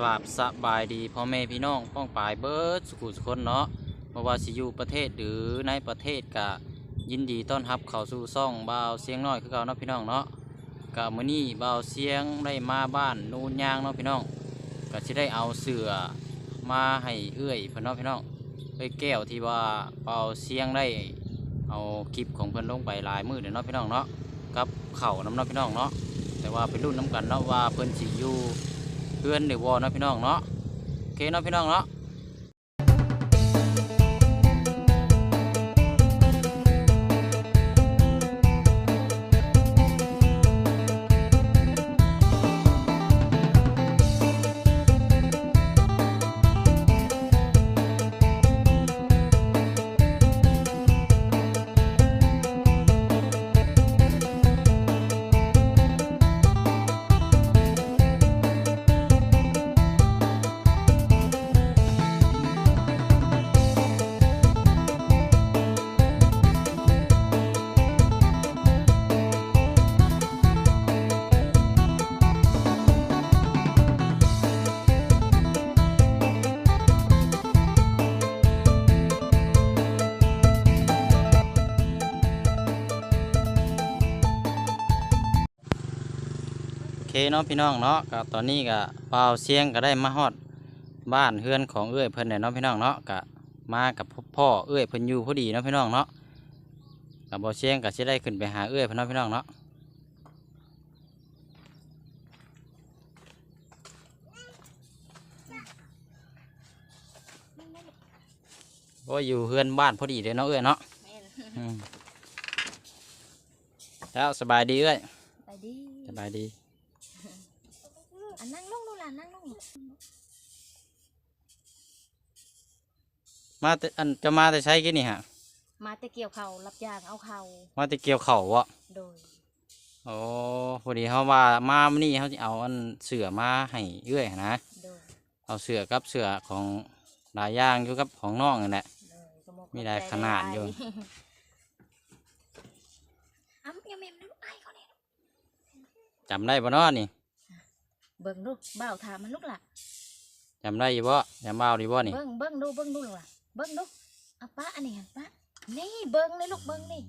กราบสบายดีพ่อแม่พี่น้องป้องปายเบิร์ดสุขุสุคนเนาะเพราว่าสิอยู่ประเทศหรือในประเทศกะยินดีต้อนรับเข้าสู่ซ่องบ่าวเสียงน้อยคือเก่าเนาะพี่น้องเนาะกะมื้อนี้บ่าวเสียงได้มาบ้านนูนยางเนาะพี่น้องก็สิได้เอาเสือมาให้เอื้อยเพิ่นเนาะพี่น้องเอ้ยแก้วที่ว่าบ่าวเสียงได้เอาคลิปของเพิ่นลงไปหลายมื้อเด้อเนาะพี่น้องเนาะกับเข่าน้ำเนาะพี่น้องเนาะแต่ว่าเป็นรุ่นน้ำกันเนาะว่าเพิ่นสิอยู่ เพื่อนหรือวอเนาะพี่น้องเนาะโอเคเนาะพี่น้องเนาะ เคเนาะพี่น้องเนาะก็ตอนนี้ก็เปล่าวเสียงก็ได้มาฮอดบ้านเฮือนของเอื้อยเพิ่นเนี่ยเนาะพี่น้องเนาะก็มากับพ่อเอื้อยเพิ่นอยู่พอดีเนาะพี่น้องเนาะกับบ่าวเสียงก็สิได้ขึ้นไปหาเอื้อยเพิ่นเนาะพี่น้องเนาะโอ้ยอยู่เฮือนบ้านพอดีเลยเนาะเอื้อยเนาะแม่นอืมแล้วสบายดีเอ้ยไปดีสบายดี อันนั่งลงนู่นล่ะนั่งลง มาแต่อันจะมาแต่ใช้กี่นี่ฮะ มาแต่เกี่ยวเขารับจ้างเอาเขามาแต่เกี่ยวเข่าววะโดย โอ้พอดีเขาว่ามามื้อนี้เขาจะเอาอันเสือมาให้เอื้อยนะ โดยเอาเสือกับเสือของหลายอย่างอยู่กับของน้องนั่นแหละ โดยก็บอกมีหลายขนาดอยู่ อ้ำยังแม่มนลูกไอ้เขาเนี่ยจำได้ปะเนาะนี่เบิ่งลูกเบ้าวถามมันลูกล่ะจำได้อยู่บ่จำเบ้าดีบ่นี่เบิ่งเบิ่งดูเบิ่งดูลูกล่ะ เบิ่งดูเอาป้าอันนี้หันป้านี่เบิ่งนี่ลูกเบิ่งนี่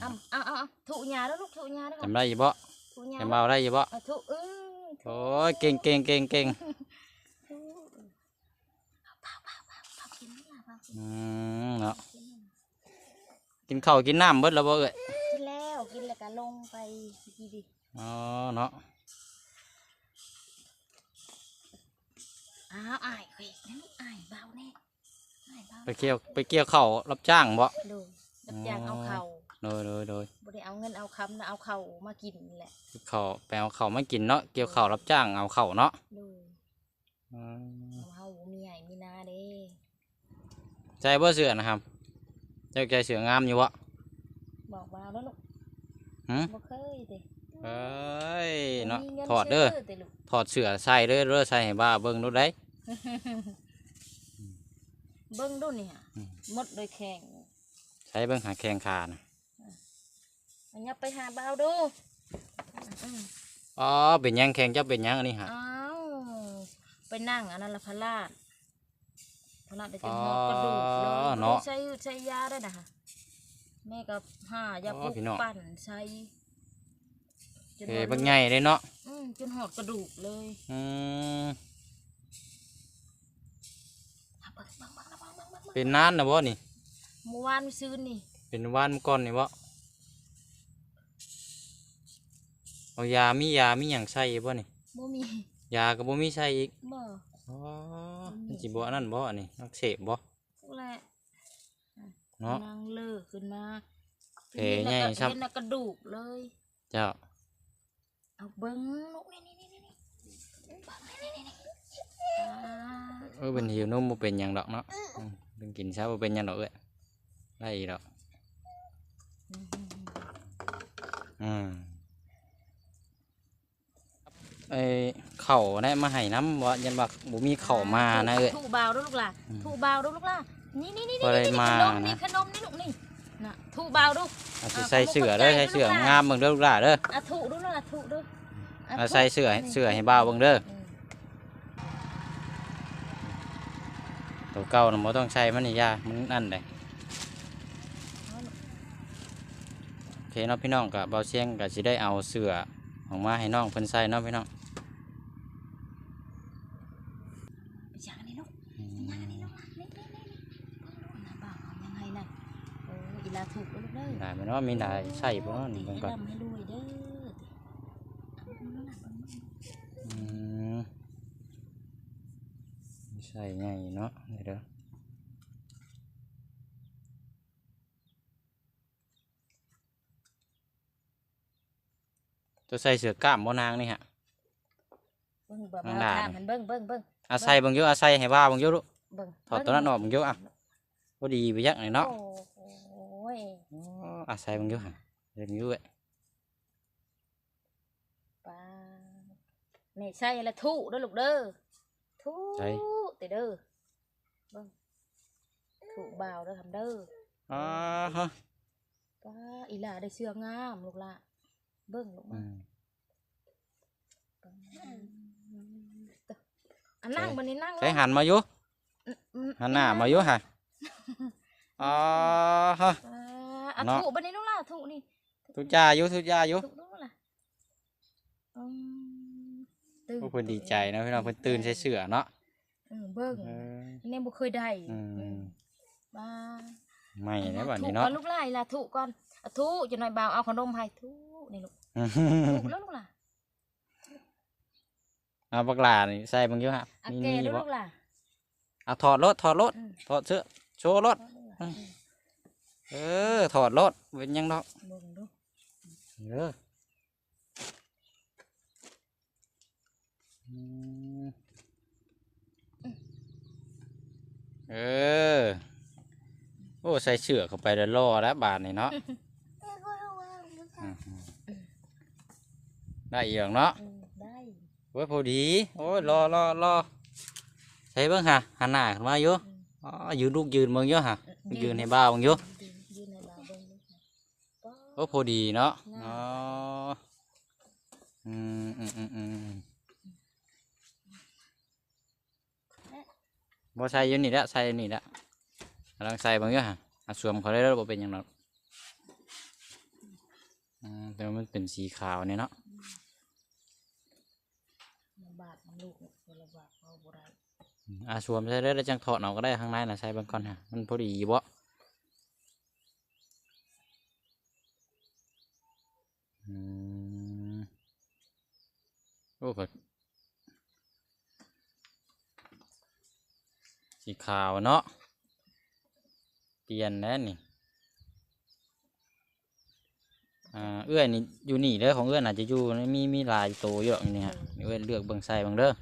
เอาเอาเอาเอาถูหยาแล้วลูกถูหยาแล้วจำได้อยู่บ่ถูหยาจำเบ้าได้อยู่บ่เอาถูเออโอ้ยเก่งเก่งเก่งเก่งถูเอาเปล่าเปล่าเปล่าเปล่ากินนี่ล่ะเปล่ากินอืมเนาะกินนี่ล่ะกินข้าวกินน้ำเบิดแล้วบ่เอ้ยกินแล้วกินแล้วก็ลงไปดีดีอ๋อเนาะอ้าวอายเฮ้ยนั่นอายเบาแน่อายเบา ไปเกี่ยวไปเกี่ยวข้าวรับจ้างบ่ดูรับจ้างเอาเข่าโดยโดยโดยบ่ได้เอาเงินเอาคำนะเอาเข่ามากินแหละเขาไปเอาเขามากินเนาะเกี่ยวเขาวรับจ้างเอาเขาเนาะดูอืมเอาเฮาบ่มีใหญ่มีนาเด้ใจบ่เสือนะครับเจ้าใจเสืองามอยู่วะบอกเบาแล้วลูกหืม บ่เคยเด้เอ้ยเนาะบ่มีงิถอดเด้อ ซื้แต่ลูกถอดเสือใส่เด้อเด้อใส่ให้บ้าเบิ่งดูได้ เบิ่งดูเนี่ยอืมหมดโดยแข่งใช้เบิ่งหาแข้งขานะอันยับไปหาเบาดูอืมอ๋อเป็นหยังแข้งเจ้าเป็นหยังอันนี้ฮะ อ้าวไปนั่งอันนั้นละพลาดพลาดไปจนหอกกระดูกเลยใช้ใช้ยาได้นะคะแม่กับห้ายาปลุกปั่นใช้จนเอ้ว่าเบิ่งใหญ่เลยเนาะอืมจนหอดกระดูกเลย อืม เบิ่งเบิ่งเบิ่งเป็นนานนะบ่นี่เมื่อวานซื้อนี่เป็นวานก่อนนี่บ่เอายามียามีหยังใส่บ่นี่บ่มียาก็บ่มีใส่อีกบ่อ๋อมันสิบ่อันนั้นบ่อันนี้นักเสพบ่แหละเนาะนางเลิกขึ้นมาแผลใหญ่ครับเห็นแล้วกระดูกเลย เจ้าเอาเบิ้งลูกนี่นี่นี่นี่นี่เบิ่งนี่นี่นี่อ่าเออเป็นหิวนมบ่เป็นหยังดอกเนาะ อืมเป็นกินซะบ่เป็นหยังดอกเอ้ยได้อีดอกอืมไอ้เข่าได้มาให้น้ำว่ายันบักบ่มีเข่ามานะเอ้ยถูบาวด้วยลูกล่ะอืมถูบาวด้วยลูกล่ะนี่นี่นี่บ่ได้นี่มาขนมนี่นะขนมนี่ลูกนี่น่ะถูบาวดูเอาสิใส่เสื้อเด้อใส่เสื้องามเบิ่งเด้อลูกหลานเด้ออะถูดูลูกล่ะถูดูะเอาถูใส่เสื้อให้นี่เสื้อให้บ่าวเบิ่งเด้อ อืม ตัวเก่าน่ะบ่ต้องใช้มันนี่ยามันนั่นเลยโอเคเนาะพี่น้องกับเบาเชียงก็สิได้เอาเสื้อออกมาให้น้องเพิ่นใส่เนาะพี่น้องไปจังนี่ลูกจังนี่ลูกนี่นี่นี่นี่บ่าวยังไงน่ะโอ้ยอีลาถูกแล้วลูกเด้อได้ไหมเนาะมีได้ใส่บ่เนาะนี่เบิ่งก่อนให้ร่ำให้รวยเด้ออืม ใส่ไงเนาะเดี๋ยวเด้อตัวใส่เสื้อกล้ามบ่นางนี่ฮะ เบิ่งเบิ่งข้างเอาหน้าทางหันเบิ่งเบิ่งเบิ่งอาศัยเบิ่งอยู่อาศัยให้ว่าเบิ่งอยู่ลูกเบิ่งถอดตัวนั้นออกเบิ่งอยู่อะบ่ดีไปยักหน่อยเนาะโอ้ยอ๋ออาศัยเบิ่งอยู่หั่นเบิ่งอยู่เว้ยปลาแม่ใช่ละทุเด้อลูกเด้อทุ ติเด้อเบิ่งทุบ่าวเด้อทำเด้ออ๋อฮะปลาอีหล่าได้เสื้องามลูกละเบิ่งลูกอืมามอันนั่งบันนี้นั่งใช้หันมาอยู่อืมหันหน้ามาอยู่ฮะอ๋อฮะปลาอะเนาะถูบันนี้ลูกล่ะถูนี่ทุกยาอยู่ทุกยาอยู่ถูลูกล่ะอืมตื่พวกเพิ่นดีใจนะพี่น้องเพิ่นตื่นใส่เสื้อเนาะ เออเบิ่งเอออันนี้บ่เคยได้อืมปลาไม่ได้บัดนี้ถูเนาะก่อนลูกล่ะอีหล่ะถูก่อนอะถูจะหน่อยบ่าวเอาขนมให้ถูนี่ลูกถูแล้วลูกล่ะเอาบักหลานี่ใส่เบิ่งอยู่ฮะอะมีแกมีดูบ่ลูกล่ะเอาถอดรถถอดรถอืมถอดเสื้อโชว์รถ เอาลูกล่ะอืม เออถอดรถเป็นหยังดอกเบิ่งดูเอออืม เออ โอ้ใส่เชือกเข้าไปแล้วล่อแล้วบาทนี่เนาะอืมได้อีกแล้วเนาะเออได้โอ้ยพอดี โอ้ยรอรอรอใช่เบิ่งฮะหันหน้าขึ้นมาอยู่อ๋อยืนลูกยืนเบิ่งอยู่ฮะยืนให้บ้าวเบิ่งอยู่ยืนให้บ่าวเบิ่งดูค่ะป๊าโอ้พอดีเนาะง่ายอ๋ออืมอืมอืมอืม บ่ใส่อยู่นี่ละใส่อยู่นี่ละกำลังใส่เบิ่งอยู่ฮะอะสวมเขาได้แล้วบ่เป็นหยังหรอกอืมแต่ว่ามันเป็นสีขาวเนี่ยเนาะมันบาดมันลูกเนี่ยคนละบาดเอาบ่ได้อืมอะสวมใส่ได้แล้วจังถอดเอาก็ได้ข้างในน่ะใส่เบิ่งก่อนฮะมันพอดีบ่อืมโอ้ก็สี ขาวเนาะ เปลี่ยนแล้วนี่อ่าเอื้อยนี่อยู่นี่เด้อของเอื้อยน่าจะอยู่มีมีหลายตัวเยอะอยู่นี่ฮะเอื้อยเลือกเบิ่งใส่เบิ่งเด้อ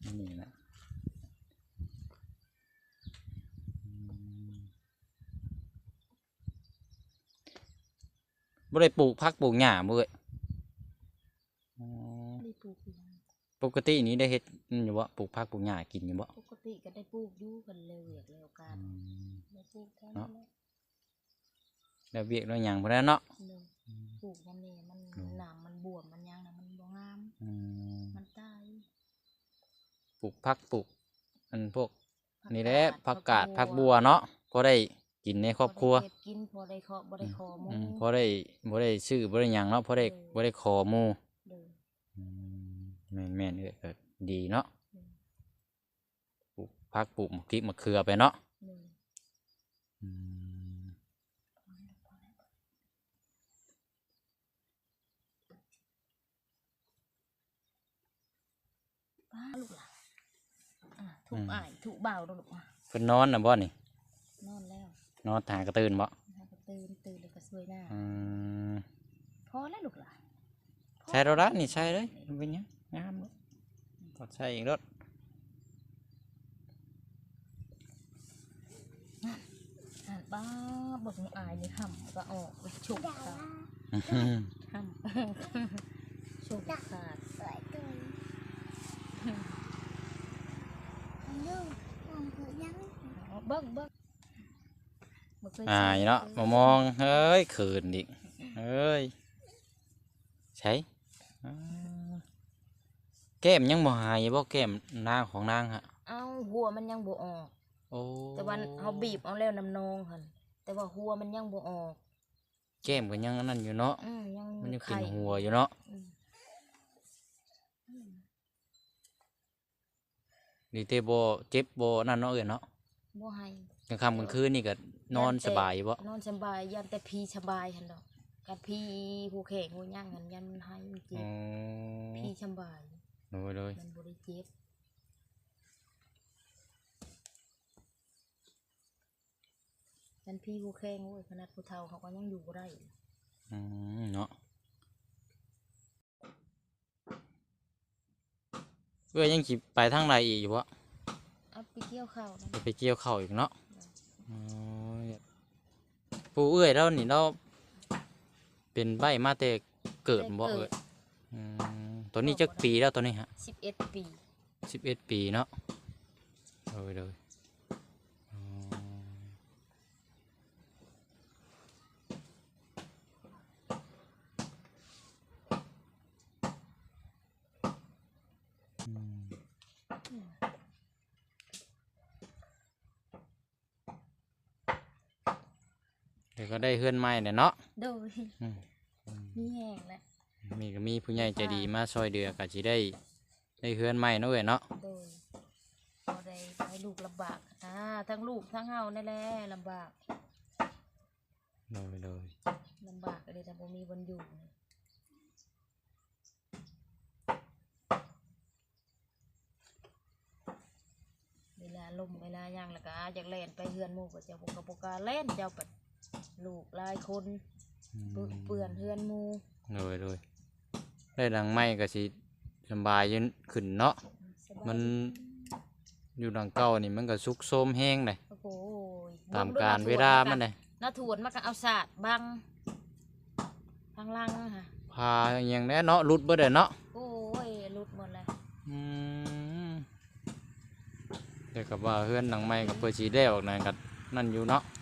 เลยนี่แหละอืมบ่ได้ปลูกพักปลูกหญ้าบ่เอ้ยอ๋อได้ปลูกอยู่ปกตินี้ได้เฮ็ดอยู่บ่ปลูกพักปลูกหญ้ากินอยู่บ่ปก ติก็ได้ปลูกอยู่กันเร็วอยากเร็วกันอืมได้ปลูกแค่นั้นแหละแล้วเวียกแล้วหยังบ่ได้เนาะเลยปลูกมันนี่มันอืมหนามมันบวมมันยังนะมันบ่งาม อืมมันตายปลูกพักปลูกอันพวกผันี่แหละผักกาดผักบัวเนาะก็ได้กินในครอบครัวพได้เก็บกินพอได้ขอบ่ได้ขอหมูอืมพอได้บ่ได้ซื้อบ่ได้หยังเนาะพอได้บ่ได้ขอหมู่เลย อืมแม่นแม่นเอ้ยก็ดีเนาะอืมปลูก พักปลูกมะพริกมะเขือไปเนาะเลยอืมป้าลูกหล่ะอะถูกอ้ายถูกเบาดูลูกอะเพิ่นนอนน่ะบ่นี่ นอนแล้วนอนหากระตื่นบ่นะคะก็ตื่นตื่นแล้วก็สวยหน้าอืมพอแล้วลูกหล่ะใช่แล้วละนี่ใช่เลยมันเป็นหยังงามเลยถอดใส่อีกรถ อ่านป้าเบิ่งอายนี่ห่ำก็ออกไปฉุกขาดอื้อหือห่ำฉุกขาดสวยเกินลูกมองคือยังเอาเบิ่งเบิ่งบ่เคยอายเนาะมามองเฮ้ยขืนดิเฮ้ยใช่อ่าแก้มยังบ่หายบ่แก้มนางของนางฮะเอาหัวมันยังบ่ออก โอ้แต่ว่าเฮาบีบเอาแล้วน้ำนองหั่นแต่ว่าหัวมันยังบ่ออก แก้มก็ยังอันนั่นอยู่เนาะ อืมยังมันยังเป็นไข่หัวอยู่เนาะอืมนี่เตบ่เจ็บบ่นั่นเนาะเอ้ยเนาะบ่ให้ กลางค่ำกลางคืนนี่ก็นอนสบายอยู่บ่นอนสบายยันแต่พีสบายหั่นดอกกับพีหูแข็งหูย่างหั่นยันมันให้มันเจ็อ๋บอพีสบายโดยโดยมันบ่ได้เจ็บ ยันพีหูแข็งโอ้ยขนาดผู้เฒ่าเขาก็ยังอยู่บ่ได้อืมเนาะเอ้ยยังสิไปทางใดอีกอยู่บ่เอาไปเกี่ยวข้าวนะจะไปเกี่ยวข้าวอีกเนาะอ๋อปู่เอ้ยแล้วนี่เราเป็นใบมาแต่เกิดบ่เอ้ยอืมตัวนี้จักปีแล้วตัวนี้ฮะ11ปีสิบเอ็ดปีเนาะโดยโดย ได้เฮือนใหม่เนี่ยเนาะโดยอืมมีแห้งแล้วมีก็มีผู้ใหญ่ใจดีมาซอยเดือก็สิได้ ได้เฮือนใหม่เนาะเว้ยเนาะโดยบ่ได้ให้ลูกลำบากอ่าทั้งลูกทั้งเฮานั่นแหละลำบากโดยโดยลำบากเลยแต่บ่มีวันอยู่เวลาลมเวลาย่างแล้วก็อาอยากเล่นไปเฮือนหมู่ก็เจ้าบ่กบ่กล้าเล่นเจ้าปัด ลูกหลายคนอืมเปื้อนเปื้อนเฮือนหมู่โดยโดยได้ดังไม้ก็สิสำบายยืนขึ้นเนาะสบายมันอยู่ดังเก่านี่มันก็สุกโทรมแห้งเลยโอ้โหตามการเวลามันเลยน้าถวนมันก็เอาสาดบังทางล่างอะค่ะพาอหย่างแน่เนาะรุดเบ่ได้เนาะโอ้ยหลุดหมดเลยอืมเดี๋ยวกับว่าเฮือนหลังไม้กับเปิดสีได้ออกนั่นก็นั่นอยู่เนาะพ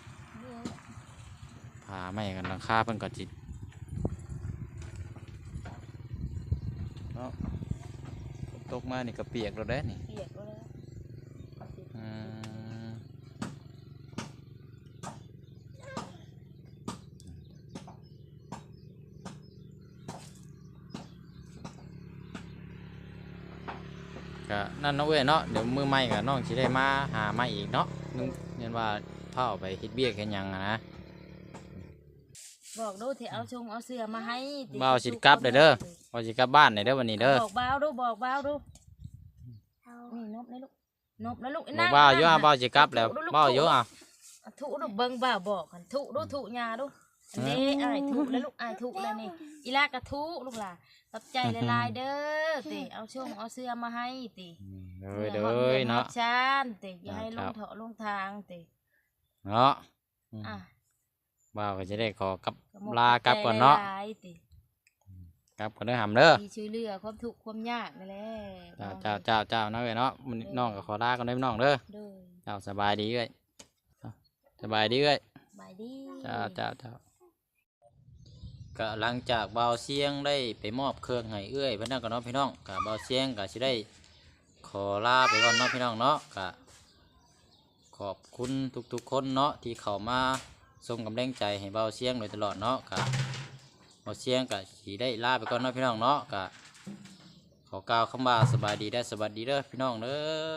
าไม้กันหลังคาเพิ่นก็จิตเนาะฝนตกมานี่ก็เปียกแล้วเด้นี่เปียกแล้วอืมก็นั่นเนาะเว้ยเนาะเดี๋ยวมือใหม่กับน้องสิได้มาหามาอีกเนาะนึกเห็นว่าเผาไปเฮ็ดเบี้ยกเฮ็ดหยังนะ บอกดูที่เอาชงเอาเสื้อมาให้ติบ่าวสิกลับเด้อเด้อว่าสิกลับบ้านได้เด้อวันนี้เด้อบอกบ่าวดูบอกบ่าวดูเอานี่นบนะลูกนบนะลูกบอกบ่าวอยู่อะบ่าวสิกลับแล้วบ่าวอยู่อะทุดูเบิ่งบ่าวบอกกันทุดูทุยาดูอันนี้อ้ายทุแล้วลูกอ้ายทุแล้วนี่อีลากระทุลูกล่ะขอบใจหลายๆเด้อติเอาชงเอาเสื้อมาให้ติเด้อเด้อเนาะชานติอย่าให้ลครังบเถาะลงทางติเนาะอืมอะ บ่าวก็จะได้ขอกลับก็หมดลากลับก่อนเนาะใจหลายๆติกลับก่อนเด้อหำเด้อที่ช่วยเหลือความทุกข์ความยากนี่แหละเจ้าเจ้าเจ้าเจ้านะเว้ยเนาะมื้อนี้น้องก็ขอลาก่อนเด้อพี่น้องเด้อเด้อเจ้าสบายดีเอ้ยเจ้าสบายดีเอ้ยบายดีเจ้าเจ้าเจ้าก็หลังจากเบาเสียงได้ไปมอบเครื่องให้เอื้อยเพิ่นนั่นก็เนาะพี่น้องก็เบาเสียงก็สิได้ขอลาไปก่อนเนาะพี่น้องเนาะก็ขอบคุณทุกๆคนเนาะที่เข้ามา ส่งกำลังใจให้เบาเสียงโดยตลอดเนาะกะเบาเสียงกะขี่ได้ลาไปก่อนเนาะพี่น้องเนาะกะขอกล่าวคำว่าสบายดีได้สบายดีเด้อพี่น้องเด้อ